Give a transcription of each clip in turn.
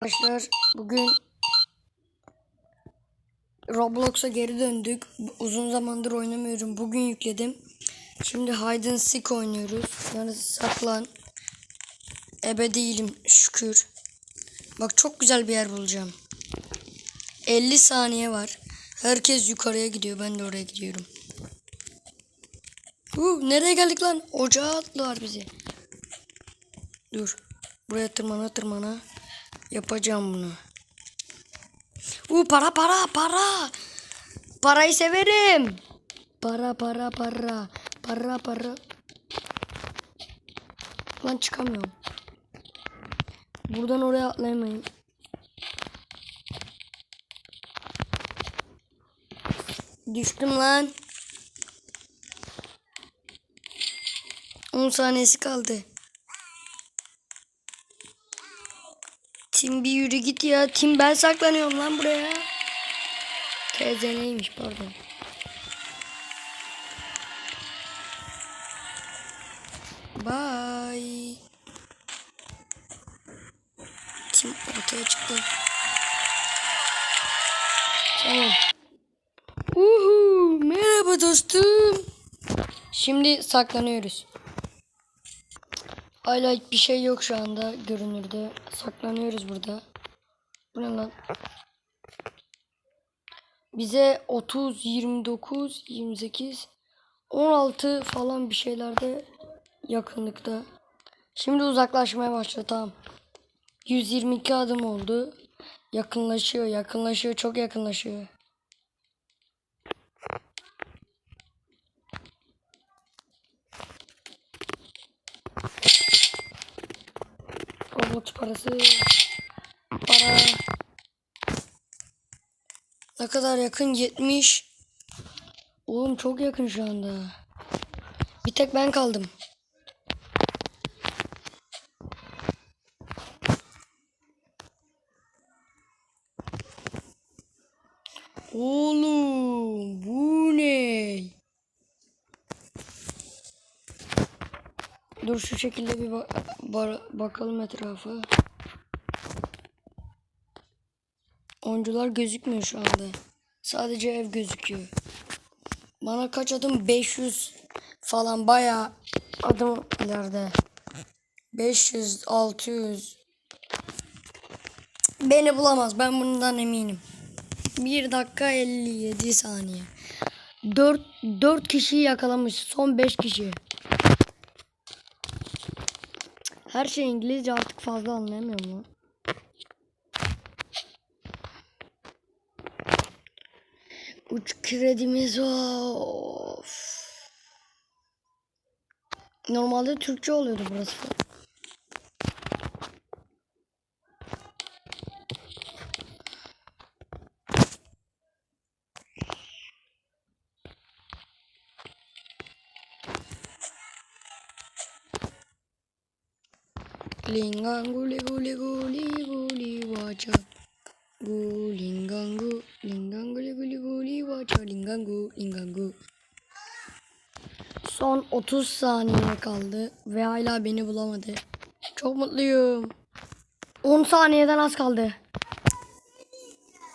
Arkadaşlar bugün Roblox'a geri döndük. Uzun zamandır oynamıyorum. Bugün yükledim. Şimdi Hide and Seek oynuyoruz. Yani saklan. Ebe değilim şükür. Bak çok güzel bir yer bulacağım. 50 saniye var. Herkes yukarıya gidiyor. Ben de oraya gidiyorum. Huu, nereye geldik lan? Ocağa attılar bizi. Dur. Buraya tırmana tırmana. Yapacağım bunu. Uu para para para. Parayı severim. Para para para. Para para. Lan çıkamıyorum. Buradan oraya atlayamayın. Düştüm lan. 10 saniyesi kaldı. Tim bir yürü git ya. Tim ben saklanıyorum lan buraya. TZ neymiş pardon. Bye. Tim ortaya çıktı. Tamam. Uhu, merhaba dostum. Şimdi saklanıyoruz. Hala hiçbir şey yok şu anda görünürde. Saklanıyoruz burada. Bu ne lan? Bize 30, 29, 28, 16 falan bir şeylerde yakınlıkta. Şimdi uzaklaşmaya başladı tamam. 122 adım oldu. Yakınlaşıyor, yakınlaşıyor, çok yakınlaşıyor. Roblox parası. Para. Ne kadar yakın? 70. Oğlum çok yakın şu anda. Bir tek ben kaldım. Oğlum bu ne? Dur şu şekilde bir ba- ba- bakalım etrafa. Oyuncular gözükmüyor şu anda. Sadece ev gözüküyor. Bana kaç adım? 500 falan bayağı adım ileride. 500, 600. Beni bulamaz. Ben bundan eminim. 1 dakika 57 saniye. 4 4 kişiyi yakalamış. Son 5 kişi. Her şey İngilizce artık fazla anlayamıyorum lan. Uç kredimiz. Of. Normalde Türkçe oluyordu burası. Linganguli guli guli guli wacha. Gulingangu, linganguli guli guli wacha, lingangu, lingangu. Son 30 saniye kaldı ve hala beni bulamadı. Çok mutluyum. 10 saniyeden az kaldı.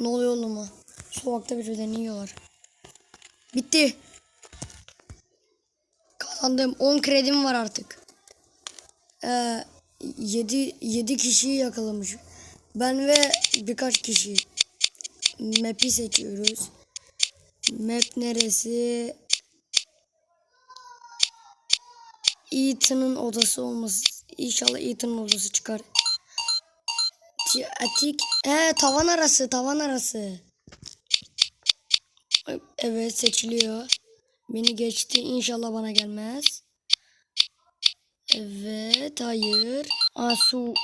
Ne oluyor oğlum? Sokakta birilerini yiyorlar. Bitti. Kazandım. 10 kredim var artık. Ee, 7 7 kişiyi yakalamış. Ben ve birkaç kişi. Map'i seçiyoruz. Map neresi? Ethan'ın odası olması. İnşallah Ethan'ın odası çıkar. Ti- Atik. He tavan arası, tavan arası. Evet seçiliyor. Beni geçti. İnşallah bana gelmez. Evet, hayır. Aa, su.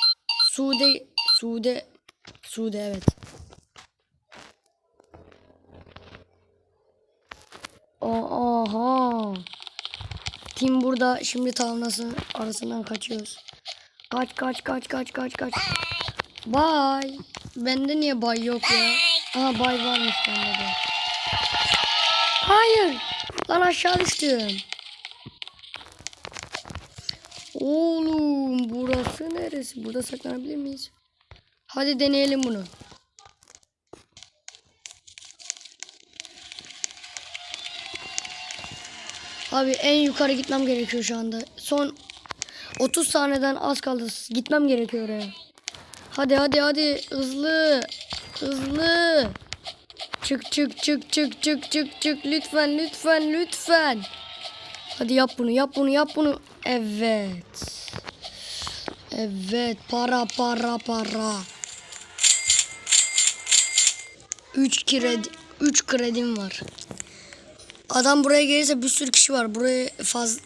Sude. Sude. Sude evet. Aha. Tim burada şimdi tavnasının arasından kaçıyoruz. Kaç kaç kaç kaç kaç kaç. Bay. Bende niye bay yok ya? Aha bay varmış bende de. Hayır. Lan aşağı düştüm. Oğlum burası neresi? Burada saklanabilir miyiz? Hadi deneyelim bunu. Abi en yukarı gitmem gerekiyor şu anda. Son 30 saniyeden az kaldı. Gitmem gerekiyor oraya. Hadi hadi hadi hızlı. Hızlı. Çık çık çık çık çık çık çık lütfen lütfen lütfen. Hadi yap bunu yap bunu yap bunu. Evet. Evet para para para. 3 kredi 3 kredim var. Adam buraya gelirse bir sürü kişi var. Buraya faz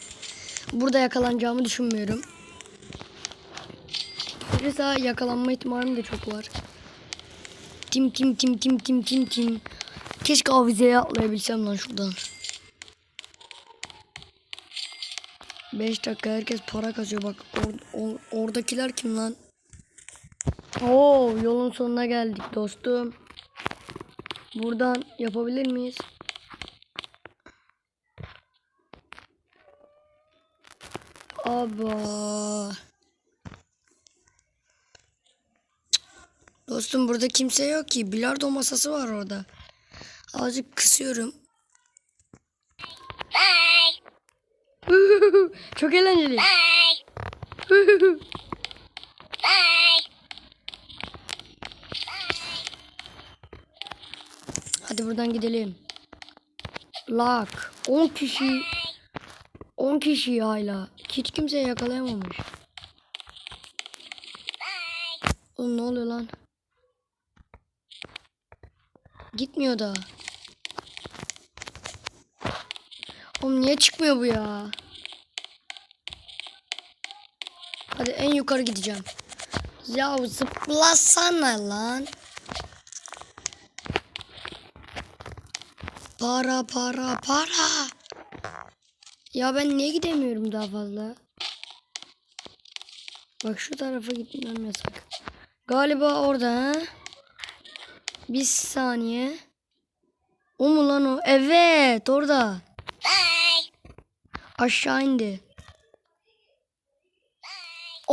burada yakalanacağımı düşünmüyorum. Gelirse yakalanma ihtimalim de çok var. Tim tim tim tim tim tim tim. Keşke avizeye atlayabilsem lan şuradan. 5 dakika herkes para kazıyor bak. Or- or- oradakiler kim lan? Oo yolun sonuna geldik dostum. Buradan yapabilir miyiz? Aba. Dostum burada kimse yok ki. Bilardo masası var orada. Azıcık kısıyorum. Çok eğlenceli. Hadi buradan gidelim. Lak. 10 kişi. 10 kişi hala. Hiç kimse yakalayamamış. Oğlum ne oluyor lan? Gitmiyor da. Oğlum niye çıkmıyor bu ya? Hadi en yukarı gideceğim. Ya zıplasana lan. Para para para. Ya ben niye gidemiyorum daha fazla? Bak şu tarafa gitmem yasak. Galiba orada ha? Bir saniye. O mu lan o? Evet orada. Aşağı indi.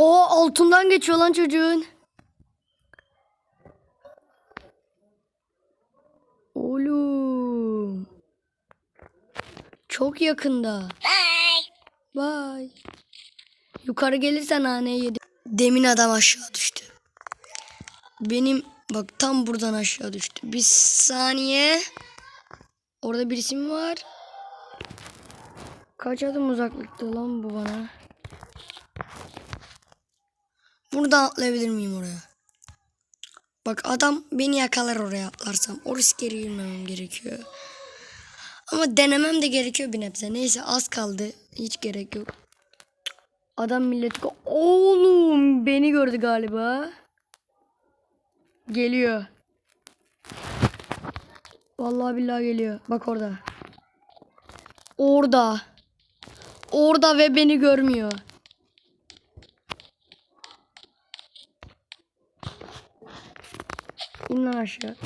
O altından geçiyor lan çocuğun. Oğlum. Çok yakında. Bye. Yukarı gelirsen naneyi yedi. Demin adam aşağı düştü. Benim bak tam buradan aşağı düştü. Bir saniye. Orada birisi mi var? Kaç adım uzaklıkta lan bu bana? Buradan atlayabilir miyim oraya? Bak adam beni yakalar oraya atlarsam. O riske girmemem gerekiyor. Ama denemem de gerekiyor bir nebze. Neyse az kaldı. Hiç gerek yok. Adam millet... Oğlum beni gördü galiba. Geliyor. Vallahi billahi geliyor. Bak orada. Orada. Orada ve beni görmüyor. İn lan aşağı.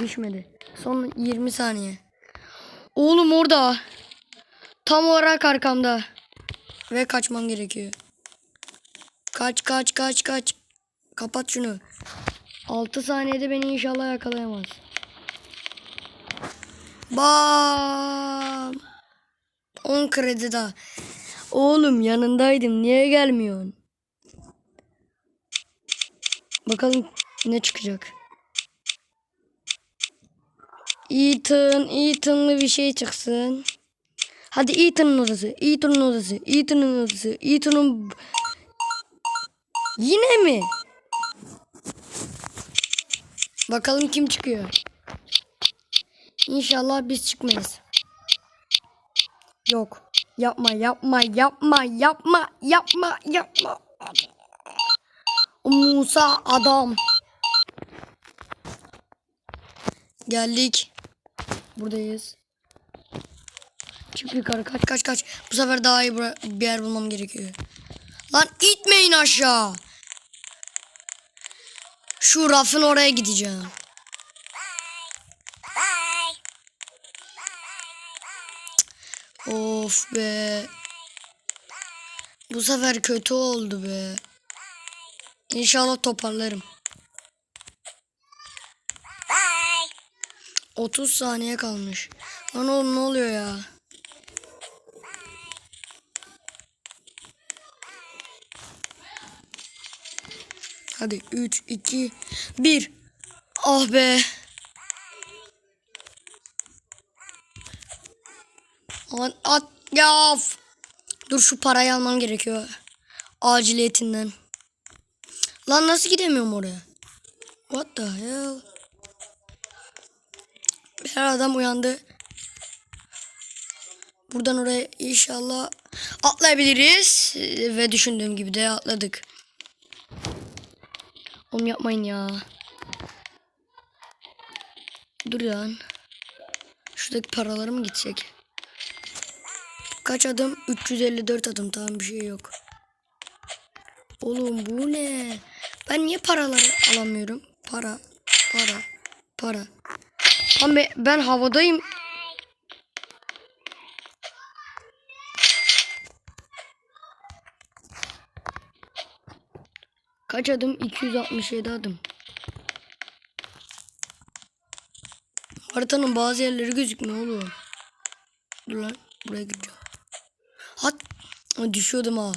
Düşmedi. Son 20 saniye. Oğlum orada. Tam olarak arkamda. Ve kaçmam gerekiyor. Kaç kaç kaç kaç. Kapat şunu. 6 saniyede beni inşallah yakalayamaz. Bam. 10 kredi daha. Oğlum yanındaydım. Niye gelmiyorsun? Bakalım ne çıkacak. Ethan, Ethan'lı bir şey çıksın. Hadi Ethan'ın odası, Ethan'ın odası, Ethan'ın odası, Ethan'ın... Yine mi? Bakalım kim çıkıyor. İnşallah biz çıkmayız. Yok. Yapma, yapma, yapma, yapma, yapma, yapma. Musa adam. Geldik. Buradayız. Çık yukarı kaç kaç kaç. Bu sefer daha iyi bir yer bulmam gerekiyor. Lan itmeyin aşağı. Şu rafın oraya gideceğim. Of be. Bu sefer kötü oldu be. İnşallah toparlarım. 30 saniye kalmış. Lan oğlum ne oluyor ya? Hadi 3, 2, 1. Ah be. Aman at ya. Dur şu parayı almam gerekiyor. Aciliyetinden. Lan nasıl gidemiyorum oraya? What the hell? Bir adam uyandı. Buradan oraya inşallah atlayabiliriz. Ve düşündüğüm gibi de atladık. Oğlum yapmayın ya. Dur lan. Şuradaki paraları mı gitsek? Kaç adım? 354 adım. Tamam bir şey yok. Oğlum bu ne? Ben niye paraları alamıyorum? Para, para, para. Lan ben, ben havadayım. Kaç adım? 267 adım. Haritanın bazı yerleri gözükmüyor oğlum. Dur lan. Buraya gireceğim. Hat. Düşüyordum ha.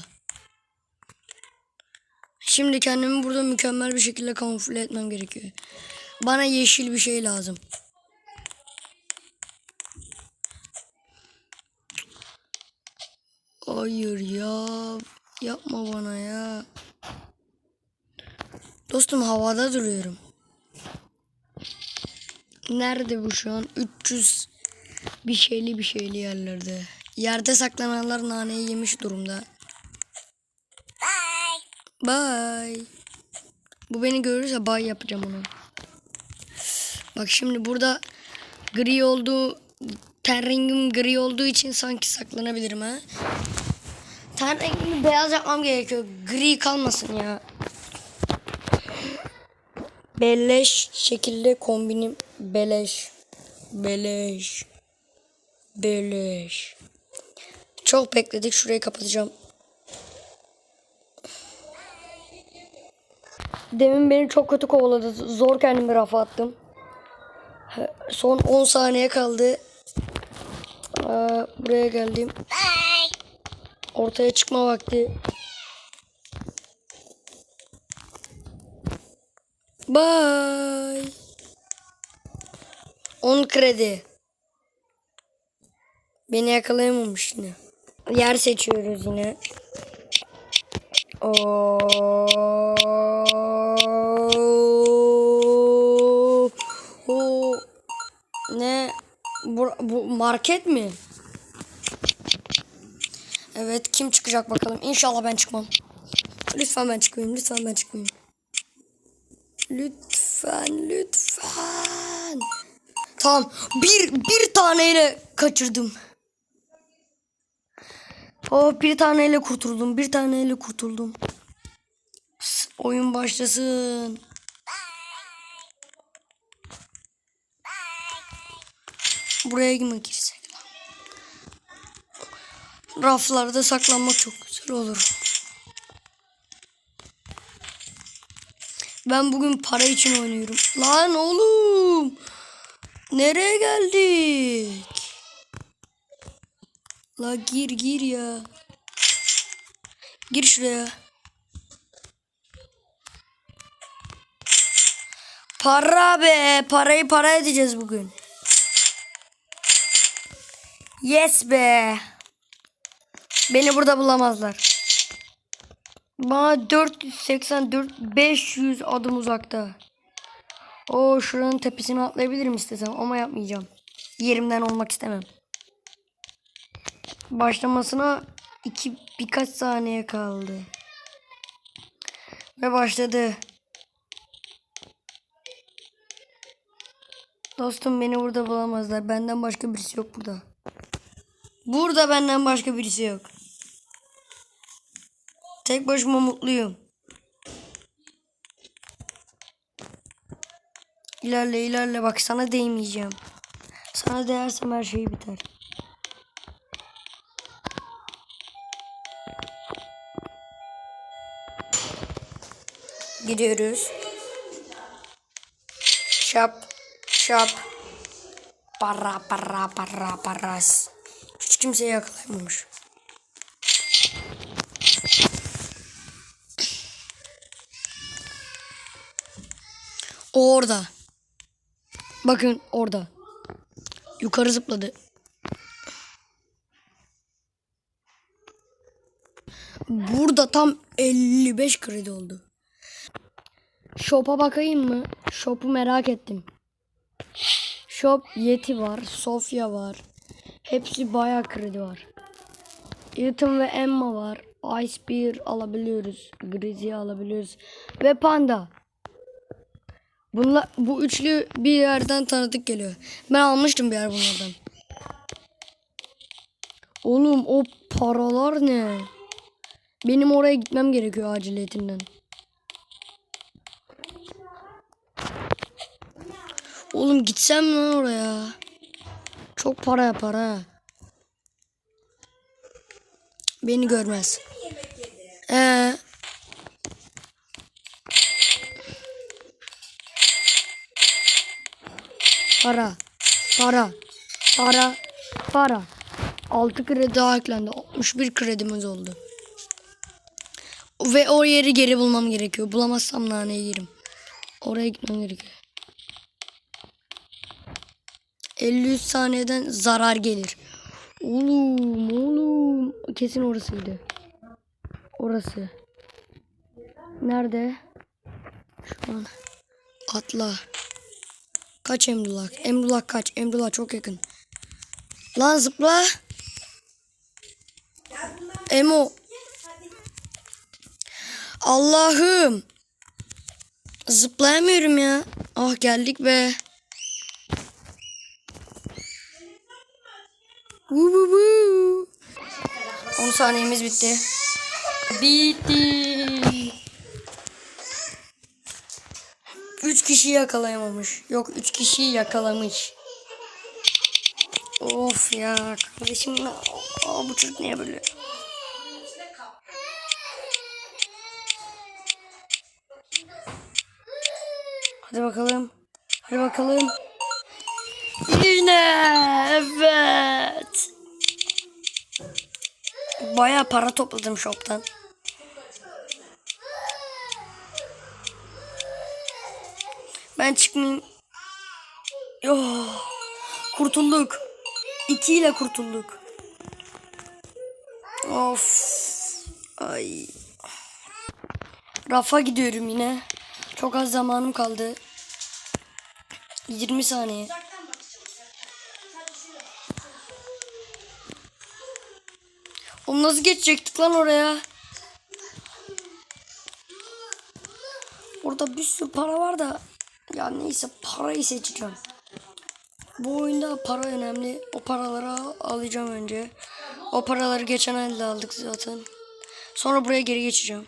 Şimdi kendimi burada mükemmel bir şekilde kamufle etmem gerekiyor. Bana yeşil bir şey lazım. Hayır ya. Yapma bana ya. Dostum havada duruyorum. Nerede bu şu an? 300 bir şeyli bir şeyli yerlerde. Yerde saklananlar naneyi yemiş durumda. Bye. Bu beni görürse bay yapacağım onu. Bak şimdi burada gri olduğu ten gri olduğu için sanki saklanabilirim ha. Ten rengimi beyaz yapmam gerekiyor. Gri kalmasın ya. Beleş şekilde kombinim beleş. Beleş. Beleş. Çok bekledik. Şurayı kapatacağım. Demin beni çok kötü kovaladı. Zor kendimi rafa attım. Son 10 saniye kaldı. Aa, buraya geldim. Ortaya çıkma vakti. Bye. 10 kredi. Beni yakalayamamış yine. Yer seçiyoruz yine. Oo. Ne? Bu, bu market mi? Evet kim çıkacak bakalım. İnşallah ben çıkmam. Lütfen ben çıkmayayım. Lütfen ben çıkmayayım. Lütfen lütfen. Tamam. Bir, bir taneyle kaçırdım. Oh bir taneyle kurtuldum. Bir taneyle kurtuldum. Oyun başlasın. Buraya mi girsek? Raflarda saklanmak çok güzel olur. Ben bugün para için oynuyorum. Lan oğlum. Nereye geldik? La gir gir ya. Gir şuraya. Para be. Parayı para edeceğiz bugün. Yes be. Beni burada bulamazlar. Bana 484 500 adım uzakta. O şuranın tepesine atlayabilirim istesem ama yapmayacağım. Yerimden olmak istemem. Başlamasına iki birkaç saniye kaldı. Ve başladı. Dostum beni burada bulamazlar. Benden başka birisi yok burada. Burada benden başka birisi yok. Tek başıma mutluyum. İlerle ilerle bak sana değmeyeceğim. Sana değersem her şey biter. Gidiyoruz. Şap, şap, Para para para paras. Hiç kimseyi yakalayamamış. O orada. Bakın orada. Yukarı zıpladı. Burada tam 55 kredi oldu. Shop'a bakayım mı? Shop'u merak ettim. Shop Yeti var, Sofya var. Hepsi bayağı kredi var. Ethan ve Emma var. Ice Bear alabiliyoruz. Grizzly alabiliyoruz. Ve Panda. Bunlar, bu üçlü bir yerden tanıdık geliyor. Ben almıştım bir yer bunlardan. Oğlum o paralar ne? Benim oraya gitmem gerekiyor aciliyetinden. Oğlum gitsem lan oraya? Çok para yapar ha. Beni görmez. Ee, para, para, para, para. 6 kredi daha eklendi. 61 kredimiz oldu. Ve o yeri geri bulmam gerekiyor. Bulamazsam naneye yerim. Oraya gitmem gerekiyor. 53 saniyeden zarar gelir. Oğlum oğlum. Kesin orasıydı. Orası. Nerede? Şu an. Atla. Kaç Emrullah? Emrullah kaç? Emrullah çok yakın. Lan zıpla. Emo. Allah'ım. Zıplayamıyorum ya. Ah geldik be. Vuu vuu vuu. 10 saniyemiz bitti. Bitti. 3 kişi yakalayamamış. Yok 3 kişiyi yakalamış. Of ya kardeşim aa, bu çocuk niye böyle? Hadi bakalım. Hadi bakalım. Yine evet. Baya para topladım shop'tan. Ben çıkmayayım. Yo. Kurtulduk. İki ile kurtulduk. Of. Ay. Rafa gidiyorum yine. Çok az zamanım kaldı. 20 saniye. Oğlum nasıl geçecektik lan oraya? Orada bir sürü para var da ya neyse parayı seçeceğim. Bu oyunda para önemli. O paraları al- alacağım önce. O paraları geçen elde aldık zaten. Sonra buraya geri geçeceğim.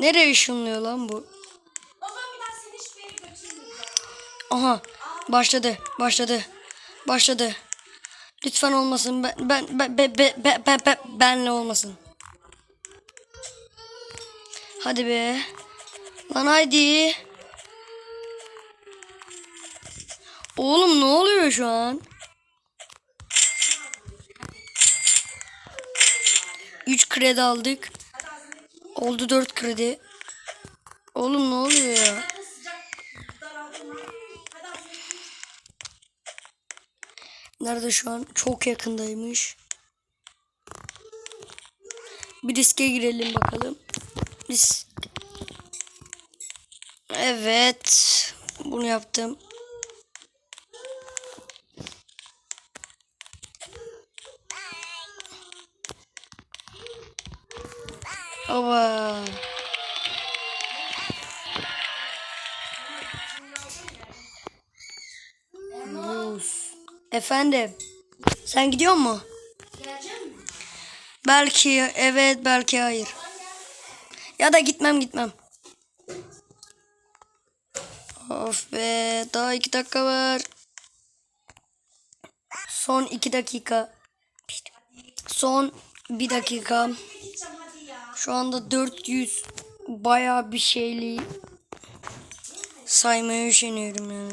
Nereye ışınlıyor lan bu? Aha başladı başladı başladı. Lütfen olmasın ben ben ben ben, ben, ben, ben- benle olmasın. Hadi be. Lan haydi. Oğlum ne oluyor şu an? Üç kredi aldık. Oldu dört kredi. Oğlum ne oluyor ya? Nerede şu an? Çok yakındaymış. Bir riske girelim bakalım. Biz Evet. Bunu yaptım. Oba. Buz. Efendim. Sen gidiyor mu? Belki evet belki hayır. Ya da gitmem gitmem. Of be daha 2 dakika var. Son 2 dakika. Son 1 dakika. Şu anda 400 baya bir şeyli saymaya üşeniyorum yani.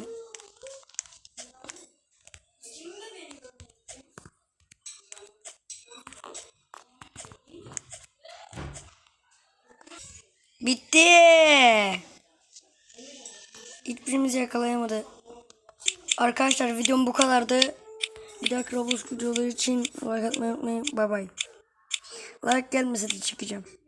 Bitti. Hiçbirimizi yakalayamadı. Arkadaşlar videom bu kadardı. Bir dahaki Roblox videoları için like atmayı unutmayın. Bay bay. Like gelmese de çıkacağım.